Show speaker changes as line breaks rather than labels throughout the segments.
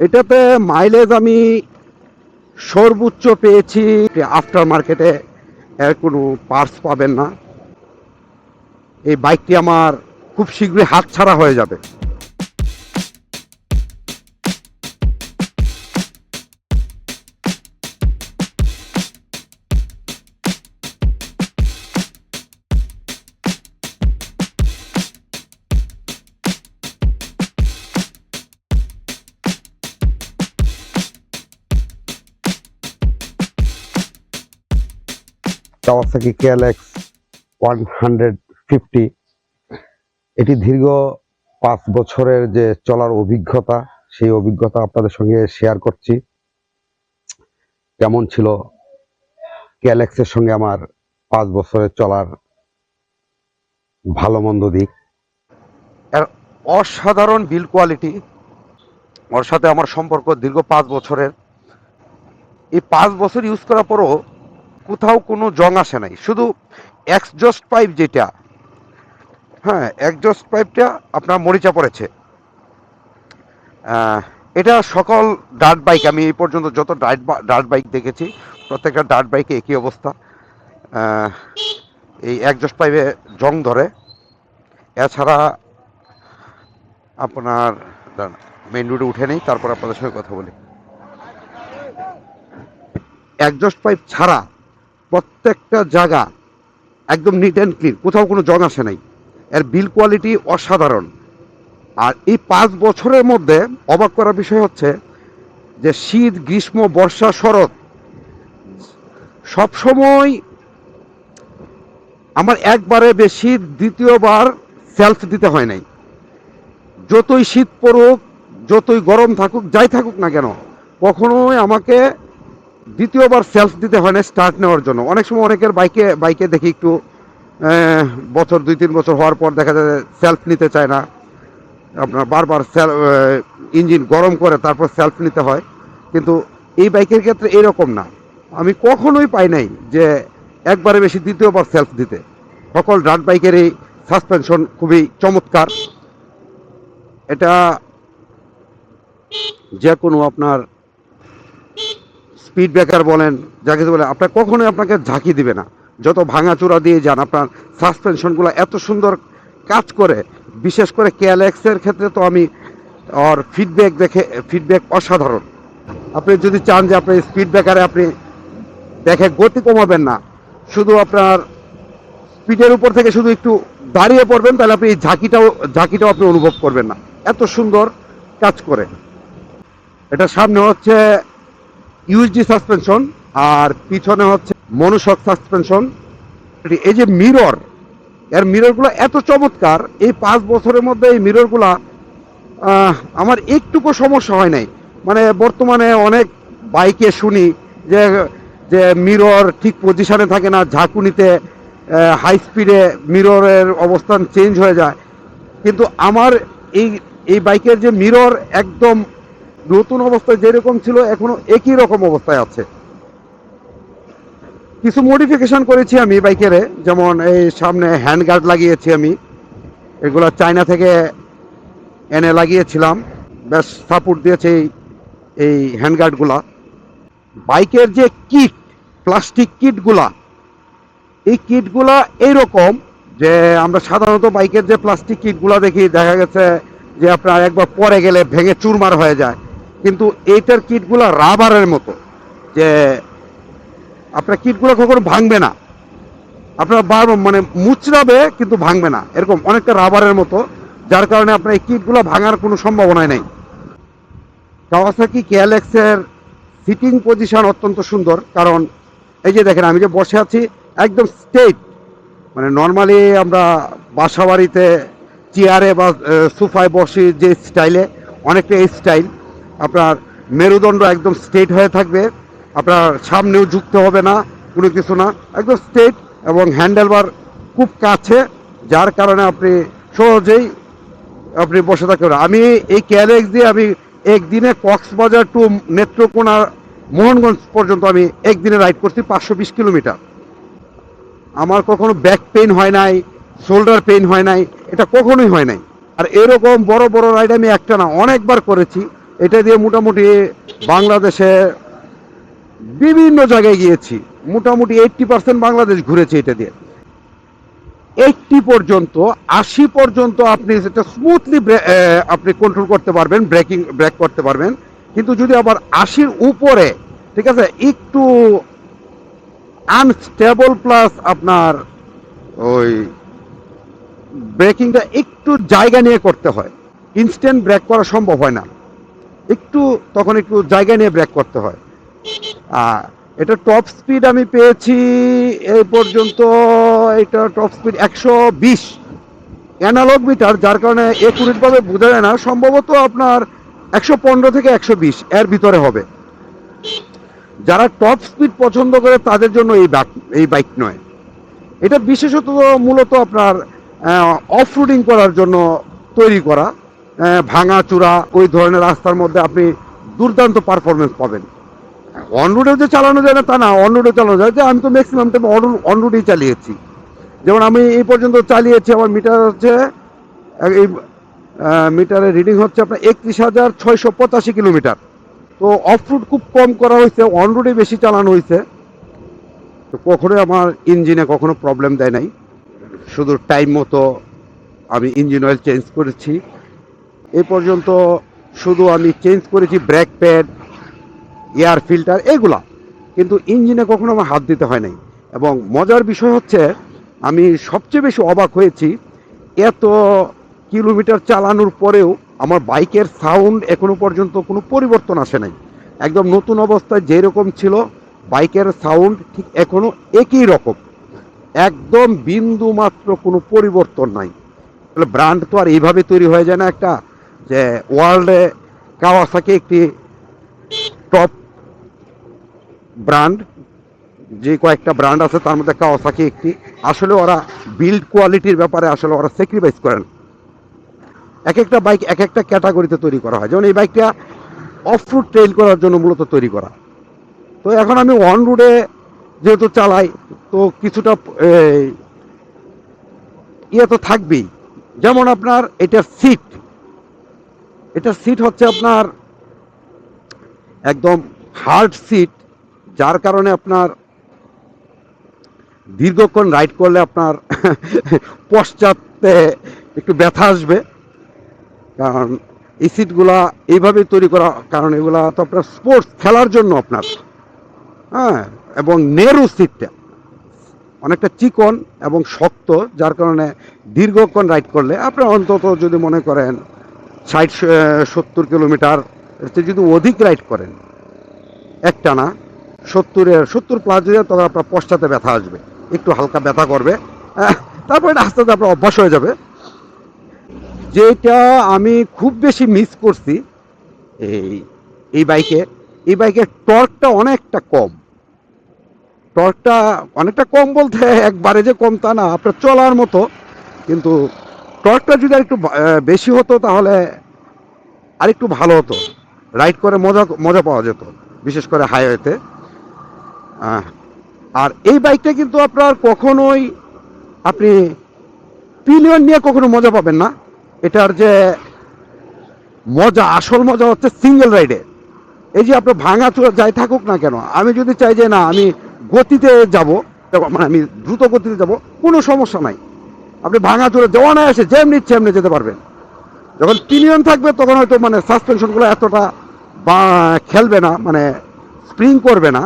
এটাতে মাইলেজ আমি সর্বোচ্চ পেয়েছি আফটার মার্কেটে এর কোনো পার্স পাবেন না। এই বাইকটি আমার খুব শীঘ্রই হাতছাড়া হয়ে যাবে। Kawasaki KLX one hundred fifty এটি দীর্ঘ পাঁচ বছরের যে চলার অভিজ্ঞতা, সেই অভিজ্ঞতা আপনাদের সঙ্গে শেয়ার করছি। কেমন ছিল কেএলএক্সের সঙ্গে আমার পাঁচ বছরের চলার ভালো মন্দ দিক? এর অসাধারণ বিল কোয়ালিটি ওর সাথে আমার সম্পর্ক দীর্ঘ পাঁচ বছরের। এই পাঁচ বছর ইউজ করার পরও কোথাও কোনো জং আসে নাই। শুধু এক্সজস্ট পাইপ যেটা হ্যাঁ এক্সজস্ট পাইপটা আপনার মরিচা পড়েছে। এটা সকল ডার্ট বাইক আমি এই পর্যন্ত যত ডার্ট ডার্ট বাইক দেখেছি, প্রত্যেকটা ডার্ট বাইকে একই অবস্থা। এই এক্সজস্ট পাইপে জং ধরে। এছাড়া আপনার মেইন রোডে উঠে নেই, তারপর আপনাদের সঙ্গে কথা বলি। এক্সজস্ট পাইপ ছাড়া প্রত্যেকটা জায়গা একদম নিট অ্যান্ড ক্লিন কোথাও কোনো জং আসে নাই। এর বিল কোয়ালিটি অসাধারণ। আর এই পাঁচ বছরের মধ্যে অবাক করার বিষয় হচ্ছে যে শীত, গ্রীষ্ম, বর্ষা, শরৎ সবসময় আমার একবারে বেশি, দ্বিতীয়বার সেলফ দিতে হয় নাই। যতই শীত পড়ুক, যতই গরম থাকুক, যাই থাকুক না কেন, কখনোই আমাকে দ্বিতীয়বার সেলফ দিতে হয় না, স্টার্ট নেওয়ার জন্য। অনেক সময় অনেকের বাইকে বাইকে দেখি একটু বছর দুই, তিন বছর হওয়ার পর দেখা যায় সেলফ নিতে চায় না। আপনার বারবার সেল ইঞ্জিন গরম করে তারপর সেলফ নিতে হয়। কিন্তু এই বাইকের ক্ষেত্রে এরকম না। আমি কখনোই পাই নাই যে একবারে বেশি দ্বিতীয়বার সেলফ দিতে। সকল ড্রাগ বাইকের এই সাসপেনশন খুবই চমৎকার। এটা যে কোনো আপনার স্পিড ব্রেকার বলেন, যাকে বলেন আপনার কখনোই আপনাকে ঝাঁকি দিবে না। যত ভাঙাচোরা দিয়ে যান, আপনার সাসপেনশনগুলো এত সুন্দর কাজ করে, বিশেষ করে কেএলএক্সের ক্ষেত্রে তো আমি ওর ফিডব্যাক দেখে ফিডব্যাক অসাধারণ। আপনি যদি চান যে আপনি স্পিড ব্রেকারে আপনি দেখে গতি কমাবেন না, শুধু আপনার স্পিডের উপর থেকে শুধু একটু দাঁড়িয়ে পড়বেন, তাহলে আপনি এই ঝাঁকিটাও ঝাঁকিটাও আপনি অনুভব করবেন না। এত সুন্দর কাজ করে। এটা সামনে হচ্ছে ইউএসডি সাসপেনশন আর পিছনে হচ্ছে মনুষক সাসপেনশন এই যে মিরর এর মিররগুলো এত চমৎকার, এই পাঁচ বছরের মধ্যে এই মিররগুলা আমার একটুকু সমস্যা হয় নাই। মানে বর্তমানে অনেক বাইকে শুনি যে যে মিরর ঠিক পজিশনে থাকে না, ঝাঁকুনিতে হাই স্পিডে মিররের অবস্থান চেঞ্জ হয়ে যায়। কিন্তু আমার এই এই বাইকের যে মিরর একদম নতুন অবস্থায় যেরকম ছিল, এখনও একই রকম অবস্থায় আছে। কিছু মডিফিকেশন করেছি আমি বাইকেরে, যেমন এই সামনে হ্যান্ড গার্ড লাগিয়েছি আমি। এগুলো চায়না থেকে এনে লাগিয়েছিলাম। বেশ সাপোর্ট দিয়েছে এই এই হ্যান্ড গার্ডগুলা বাইকের যে কিট প্লাস্টিক কিটগুলা এই কিটগুলা এইরকম যে আমরা সাধারণত বাইকের যে প্লাস্টিক কিটগুলা দেখি, দেখা গেছে যে আপনার একবার পরে গেলে ভেঙে চুরমার হয়ে যায়। কিন্তু এইটার কিটগুলো রাবারের মতো, যে আপনার কিটগুলো কখনো ভাঙবে না। আপনার বার মানে মুচড়াবে কিন্তু ভাঙবে না। এরকম অনেকটা রাবারের মতো, যার কারণে আপনার এই কিটগুলো ভাঙার কোনো সম্ভাবনাই নেই। কাওয়াসাকি কেএলএক্সের সিটিং পজিশন অত্যন্ত সুন্দর, কারণ এই যে দেখেন, আমি যে বসে আছি, একদম স্টেট মানে নর্মালি আমরা বাসা বাড়িতে চেয়ারে বা সোফায় বসি যে স্টাইলে অনেকটা এই স্টাইল আপনার মেরুদণ্ড একদম স্ট্রেট হয়ে থাকবে। আপনার সামনেও যুক্ত হবে না, কোনো কিছু না। একদম স্ট্রেট এবং হ্যান্ডেলবার খুব কাছে, যার কারণে আপনি সহজেই আপনি বসে থাকতে পারেন। আমি এই ক্যালেক্স দিয়ে আমি একদিনে কক্সবাজার টু নেত্রকোনা, মোহনগঞ্জ পর্যন্ত আমি একদিনে রাইড করছি পাঁচশো বিশ কিলোমিটার। আমার কখনো ব্যাক পেইন হয় নাই শোল্ডার পেইন হয় নাই, এটা কখনোই হয় নাই। আর এরকম বড় বড় রাইড আমি একটা না, অনেকবার করেছি। এটা দিয়ে মোটামুটি বাংলাদেশে বিভিন্ন জায়গায় গিয়েছি। মোটামুটি এইটটি পার্সেন্ট বাংলাদেশ ঘুরেছি এটা দিয়ে। এইটটি পর্যন্ত, আশি পর্যন্ত আপনি সেটা স্মুথলি আপনি কন্ট্রোল করতে পারবেন ব্রেকিং ব্রেক করতে পারবেন। কিন্তু যদি আবার আশির উপরে, ঠিক আছে, একটু আনস্টেবল প্লাস আপনার ওই ব্রেকিংটা একটু জায়গা নিয়ে করতে হয়। ইনস্ট্যান্ট ব্রেক করা সম্ভব হয় না। একটু, তখন একটু জায়গা নিয়ে ব্রেক করতে হয়। এটা টপ স্পিড আমি পেয়েছি এই পর্যন্ত, এটা টপ স্পিড একশো বিশ অ্যানালগ মিটার যার কারণে একুরেটভাবে বোঝা যায় না। সম্ভবত আপনার একশো পনেরো থেকে একশো বিশ, এর ভিতরে হবে। যারা টপ স্পিড পছন্দ করে, তাদের জন্য এই বাইক এই বাইক নয়। এটা বিশেষত মূলত আপনার অফ রুডিং করার জন্য তৈরি করা। ভাঙা চূড়া ওই ধরনের রাস্তার মধ্যে আপনি দুর্দান্ত পারফরমেন্স পাবেন। অন রুটে যে চালানো যায় না, তা না অন রুটে চালানো যায়। যে আমি তো ম্যাক্সিমাম টাইম অন রুটেই চালিয়েছি। যেমন আমি এই পর্যন্ত চালিয়েছি, আমার মিটার হচ্ছে এই মিটারের রিডিং হচ্ছে আপনার একত্রিশ হাজার ছয়শো পঁচাশি কিলোমিটার। তো অফ রুট খুব কম করা হয়েছে অন বেশি চালানো হয়েছে। তো কখনোই আমার ইঞ্জিনে কখনো প্রবলেম দেয় নাই। শুধু টাইম মতো আমি ইঞ্জিন অয়েল চেঞ্জ করেছি। এ পর্যন্ত শুধু আমি চেঞ্জ করেছি ব্রেক প্যাড এয়ার ফিল্টার এগুলা। কিন্তু ইঞ্জিনে কখনো আমার হাত দিতে হয় নাই। এবং মজার বিষয় হচ্ছে, আমি সবচেয়ে বেশি অবাক হয়েছি, এত কিলোমিটার চালানোর পরেও আমার বাইকের সাউন্ড এখনও পর্যন্ত কোনো পরিবর্তন আসে নাই। একদম নতুন অবস্থায় যেরকম ছিল বাইকের সাউন্ড ঠিক এখনও একই রকম। একদম বিন্দু মাত্র কোনো পরিবর্তন নাই। তাহলে ব্র্যান্ড তো আর এইভাবে তৈরি হয়ে যায় না একটা যে ওয়ার্ল্ডে কাওয়াসাকি একটি টপ ব্র্যান্ড, যে কয়েকটা ব্র্যান্ড আছে, তার মধ্যে কাওয়াসাকি একটি। আসলে ওরা বিল্ড কোয়ালিটির ব্যাপারে আসলে ওরা স্যাক্রিফাইস করেন। এক একটা বাইক এক একটা ক্যাটাগরিতে তৈরি করা হয়। যেমন এই বাইকটা অফ রুট ট্রেল করার জন্য মূলত তৈরি করা। তো এখন আমি অন রুটে যেহেতু চালাই, তো কিছুটা ইয়ে তো থাকবেই। যেমন আপনার এটার সিট এটার সিট হচ্ছে আপনার একদম হার্ড সিট যার কারণে আপনার দীর্ঘক্ষণ রাইড করলে আপনার পশ্চাতে একটু ব্যথা আসবে। কারণ এই সিটগুলা এইভাবেই তৈরি করা, কারণ এগুলা তো আপনার স্পোর্টস খেলার জন্য আপনার। হ্যাঁ এবং নেরু সিটটা অনেকটা চিকন এবং শক্ত, যার কারণে দীর্ঘক্ষণ রাইড করলে আপনার অন্তত যদি মনে করেন ষাট সত্তর কিলোমিটার যদি অধিক রাইড করেন, একটানা, সত্তরের, সত্তর প্লাস যদি তবে আপনার পশ্চাতে ব্যথা আসবে। একটু হালকা ব্যথা করবে। তারপরে আস্তে আস্তে আপনার অভ্যাস হয়ে যাবে। যেটা আমি খুব বেশি মিস করছি, এই এই বাইকে এই বাইকের টর্কটা অনেকটা কম। টর্কটা অনেকটা কম বলতে একবারে যে কম তা না, আপনার চলার মতো, কিন্তু টর্কটা যদি একটু বেশি হতো তাহলে আরেকটু ভালো হতো। রাইড করে মজা মজা পাওয়া যেত, বিশেষ করে হাইওয়েতে। আর এই বাইকটা কিন্তু আপনার কখনোই আপনি পিলিয়ন নিয়ে কখনো মজা পাবেন না। এটার যে মজা, আসল মজা হচ্ছে সিঙ্গেল রাইডে। এই যে আপনার ভাঙা চোরা যাই থাকুক না কেন, আমি যদি চাই যে না, আমি গতিতে যাব মানে আমি দ্রুত গতিতে যাব, কোনো সমস্যা নাই। আপনি ভাঙা চুরে দেওয়া না এসে যেমনি ইচ্ছে এমনি যেতে পারবেন। যখন পিনিয়ন থাকবে, তখন হয়তো মানে সাসপেনশনগুলো এতটা বা খেলবে না মানে স্প্রিং করবে না।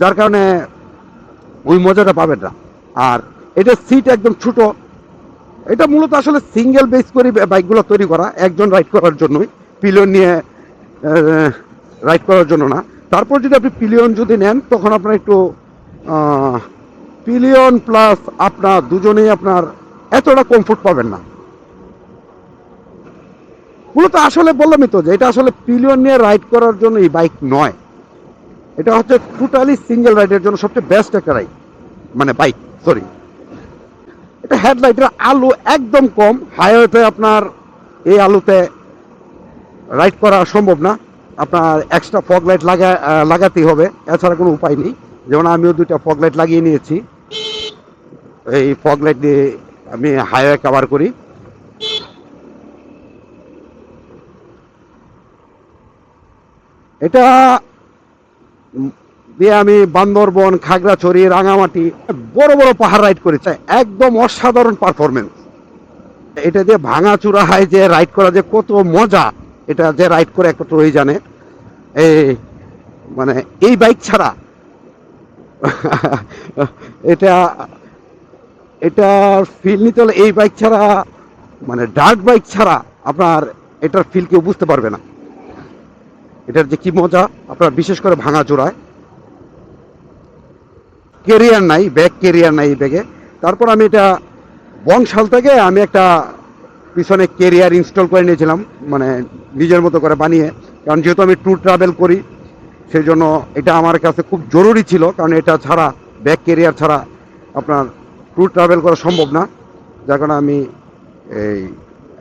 যার কারণে ওই মজাটা পাবেন না। আর এটা সিট একদম ছোট। এটা মূলত আসলে সিঙ্গেল বেস করে বাইকগুলো তৈরি করা, একজন রাইড করার জন্যই। পিলিয়ন নিয়ে রাইড করার জন্য না। তারপর যদি আপনি পিলিয়ন যদি নেন, তখন আপনার একটু পিলিয়ন প্লাস আপনার দুজনেই আপনার এতটা কমফোর্ট পাবেন না। মূলত আসলে বললামই তো যে এটা আসলে পিলিয়ন নিয়ে রাইড করার জন্য এই বাইক নয়। এটা হচ্ছে টোটালি সিঙ্গেল রাইডের জন্য সবচেয়ে বেস্ট একটা রাইড মানে বাইক সরি এটা হেডলাইটের আলো একদম কম হাইওয়েতে আপনার এই আলোতে রাইড করা সম্ভব না। আপনার এক্সট্রা ফগ লাইট লাগা লাগাতেই হবে, এছাড়া কোনো উপায় নেই। যেমন আমিও দুইটা ফগ লাইট লাগিয়ে নিয়েছি। এই ফগ লাইট দিয়ে আমি হাইওয়ে কভার করি। এটা দিয়ে আমি বান্দরবন, খাগড়াছড়ি, রাঙামাটি বড় বড় পাহাড় রাইড করেছি। একদম অসাধারণ পারফরমেন্স এটা দিয়ে ভাঙাচুরা হয় যে রাইড করা যে কত মজা, এটা যে রাইড করে একমাত্র ওই জানে। এই মানে এই বাইক ছাড়া এটা এটা ফিল নিতে হলে এই বাইক ছাড়া মানে ডার্ক বাইক ছাড়া আপনার এটার ফিল কেউ বুঝতে পারবে না। এটার যে কি মজা, আপনার বিশেষ করে ভাঙা চূড়ায় কেরিয়ার নাই ব্যাগ কেরিয়ার নাই এই ব্যাগে তারপর আমি এটা বংশাল থেকে আমি একটা পিছনে কেরিয়ার ইনস্টল করে নিয়েছিলাম মানে নিজের মতো করে বানিয়ে। কারণ যেহেতু আমি ট্যুর ট্রাভেল করি সেই জন্য এটা আমার কাছে খুব জরুরি ছিল, কারণ এটা ছাড়া ব্যাক কেরিয়ার ছাড়া আপনার ট্যুর ট্রাভেল করা সম্ভব না। যার কারণে আমি এই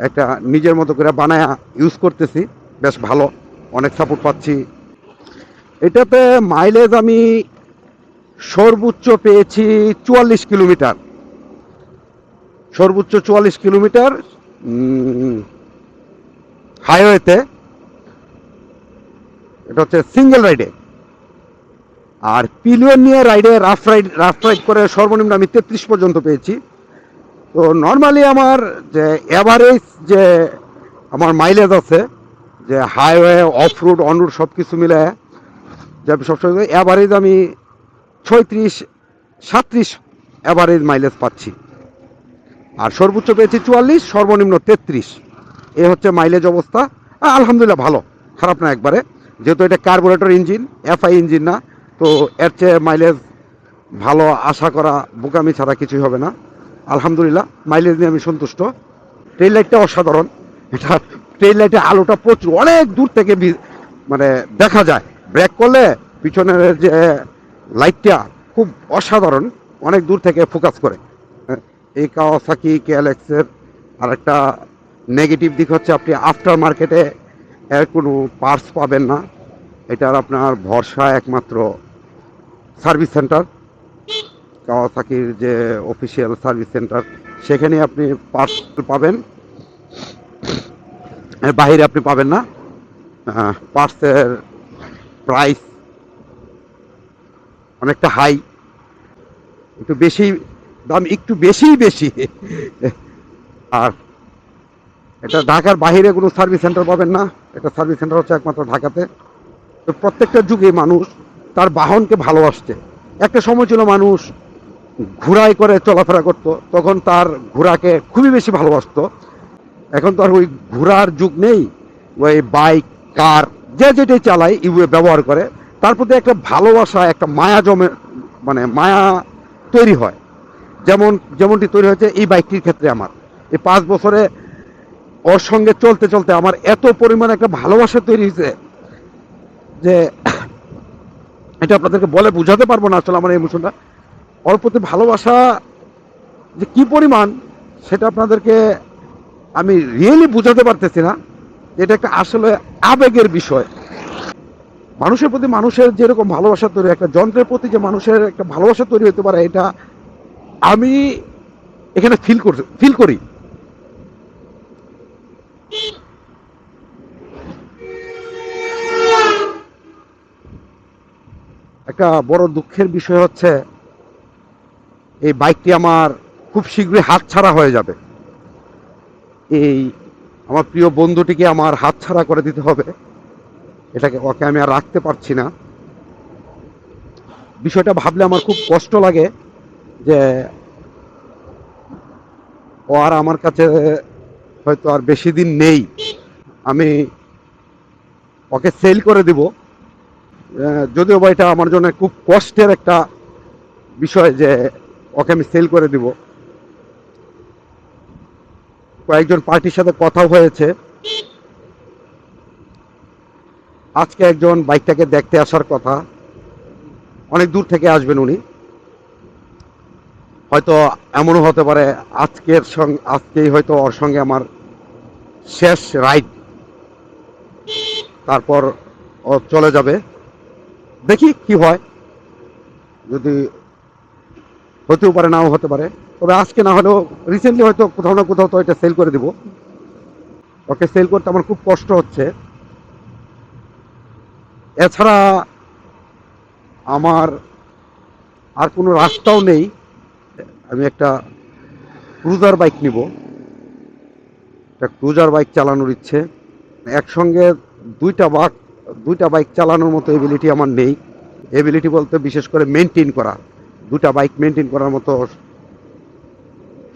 একটা নিজের মতো করে বানায়া ইউজ করতেছি, বেশ ভালো, অনেক সাপোর্ট পাচ্ছি। এটাতে মাইলেজ আমি সর্বোচ্চ পেয়েছি চুয়াল্লিশ কিলোমিটার। সর্বোচ্চ চুয়াল্লিশ কিলোমিটার হাইওয়েতে এটা হচ্ছে সিঙ্গেল রাইডে আর পিলিয়ন নিয়ে রাইডে রাফ রাইড রাফ রাইড করে সর্বনিম্ন আমি তেত্রিশ পর্যন্ত পেয়েছি। তো নর্মালি আমার যে অ্যাভারেজ যে আমার মাইলেজ আছে, যে highway off road on road সব কিছু মিলে, যে আমি সবসময় অ্যাভারেজ আমি ছয়ত্রিশ সাত্রিশ অ্যাভারেজ মাইলেজ পাচ্ছি। আর সর্বোচ্চ পেয়েছি চুয়াল্লিশ, সর্বনিম্ন তেত্রিশ। এ হচ্ছে মাইলেজ অবস্থা। আলহামদুলিল্লাহ ভালো, খারাপ না একবারে। যেহেতু এটা কার্বোরেটর ইঞ্জিন, এফআই ইঞ্জিন না, তো এর চেয়ে মাইলেজ ভালো আশা করা, বোকামি ছাড়া কিছুই হবে না। আলহামদুলিল্লাহ মাইলেজ নিয়ে আমি সন্তুষ্ট। ট্রেন লাইটটা অসাধারণ। এটা ট্রেন লাইটের আলোটা প্রচুর, অনেক দূর থেকে মানে দেখা যায়। ব্রেক করলে পিছনের যে লাইটটা খুব অসাধারণ, অনেক দূর থেকে ফোকাস করে। এই কাওয়াসাকি কেএলএক্সের আরেকটা নেগেটিভ দিক হচ্ছে আপনি আফটার মার্কেটে এর কোনো পার্স পাবেন না। এটার আপনার ভরসা একমাত্র সার্ভিস সেন্টার কাওয়াসাকির যে অফিসিয়াল সার্ভিস সেন্টার সেখানে আপনি পার্টস পাবেন। এর বাইরে আপনি পাবেন না। পার্সের প্রাইস অনেকটা হাই একটু বেশি, দাম একটু বেশিই বেশি। আর এটা ঢাকার বাইরে কোনো সার্ভিস সেন্টার পাবেন না। এটা সার্ভিস সেন্টার হচ্ছে একমাত্র ঢাকাতে। তো প্রত্যেকটা যুগে মানুষ তার বাহনকে ভালোবাসছে। একটা সময় ছিল মানুষ ঘোড়ায় করে চলাফেরা করত, তখন তার ঘোড়াকে খুবই বেশি ভালোবাসতো। এখন তো আর ওই ঘোড়ার যুগ নেই, ওই বাইক, কার, যে যেটাই চালায়, ইউএ ব্যবহার করে, তার প্রতি একটা ভালোবাসা, একটা মায়া জমে মানে মায়া তৈরি হয়। যেমন, যেমনটি তৈরি হয়েছে এই বাইকটির ক্ষেত্রে আমার। এই পাঁচ বছরে ওর সঙ্গে চলতে চলতে আমার এত পরিমাণ একটা ভালোবাসা তৈরি হয়েছে যে এটা আপনাদেরকে বলে বোঝাতে পারব না আসলে আমার ইমোশনটা ওর প্রতি ভালোবাসা যে কি পরিমাণ, সেটা আপনাদেরকে আমি রিয়েলি বোঝাতে পারতেছি না। এটা একটা আসলে আবেগের বিষয়। মানুষের প্রতি মানুষের যেরকম ভালোবাসা তৈরি, একটা যন্ত্রের প্রতি যে মানুষের একটা ভালোবাসা তৈরি হতে পারে, এটা আমি এখানে ফিল করছি ফিল করি। একটা বড় দুঃখের বিষয় হচ্ছে, এই বাইকটি আমার খুব শীঘ্রই হাতছাড়া হয়ে যাবে। এই আমার প্রিয় বন্ধুটিকে আমার হাতছাড়া করে দিতে হবে। এটাকে, ওকে আমি আর রাখতে পারছি না। বিষয়টা ভাবলে আমার খুব কষ্ট লাগে যে ও আর আমার কাছে হয়তো আর বেশি দিন নেই। আমি ওকে সেল করে দিব। যদিও বা এটা আমার জন্য খুব কষ্টের একটা বিষয় যে ওকে আমি সেল করে দিব। কয়েকজন পার্টির সাথে কথাও হয়েছে। আজকে একজন বাইকটাকে দেখতে আসার কথা। অনেক দূর থেকে আসবেন উনি। হয়তো এমনও হতে পারে, আজকের সঙ্গে আজকেই হয়তো ওর সঙ্গে আমার শেষ রাইড। তারপর ও চলে যাবে। দেখি কি হয়। যদি হতেও পারে, নাও হতে পারে। তবে আজকে না হলেও রিসেন্টলি হয়তো কোথাও না কোথাও তো এটা সেল করে দিব। ওকে সেল করতে আমার খুব কষ্ট হচ্ছে। এছাড়া আমার আর কোনো রাস্তাও নেই। আমি একটা ক্রুজার বাইক নিব। একটা ক্রুজার বাইক চালানোর ইচ্ছে। একসঙ্গে দুইটা বাক, দুইটা বাইক চালানোর মতো এবিলিটি আমার নেই। এবিলিটি বলতে বিশেষ করে মেনটেন করা। দুটা বাইক মেনটেন করার মতো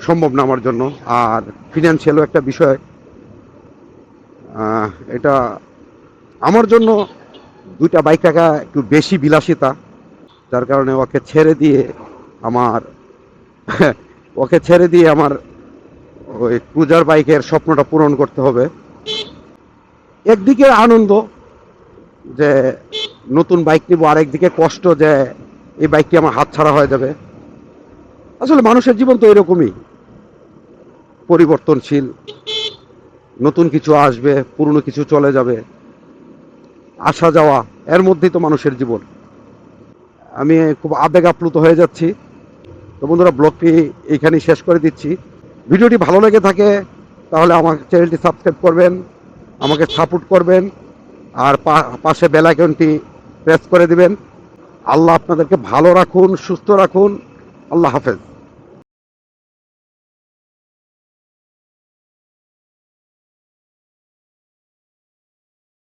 সম্ভব না আমার জন্য। আর ফিনান্সিয়ালও একটা বিষয়। এটা আমার জন্য দুইটা বাইক রাখা একটু বেশি বিলাসিতা। যার কারণে ওকে ছেড়ে দিয়ে আমার ওকে ছেড়ে দিয়ে আমার ওই ক্রুজার বাইকের স্বপ্নটা পূরণ করতে হবে। একদিকে আনন্দ যে নতুন বাইক নিব আর একদিকে কষ্ট যে এই বাইকটি আমার হাত ছাড়া হয়ে যাবে। আসলে মানুষের জীবন তো এরকমই। পরিবর্তনশীল, নতুন কিছু আসবে, পুরনো কিছু চলে যাবে, আসা যাওয়া, এর মধ্যেই তো মানুষের জীবন। আমি খুব আবেগ আপ্লুত হয়ে যাচ্ছি। তো বন্ধুরা, ব্লগটি এইখানেই শেষ করে দিচ্ছি। ভিডিওটি ভালো লেগে থাকে, তাহলে আমার চ্যানেলটি সাবস্ক্রাইব করবেন, আমাকে সাপোর্ট করবেন, আর পাশে বেল আইকনটি প্রেস করে দিবেন। আল্লাহ আপনাদেরকে ভালো রাখুন, সুস্থ রাখুন। আল্লাহ হাফেজ।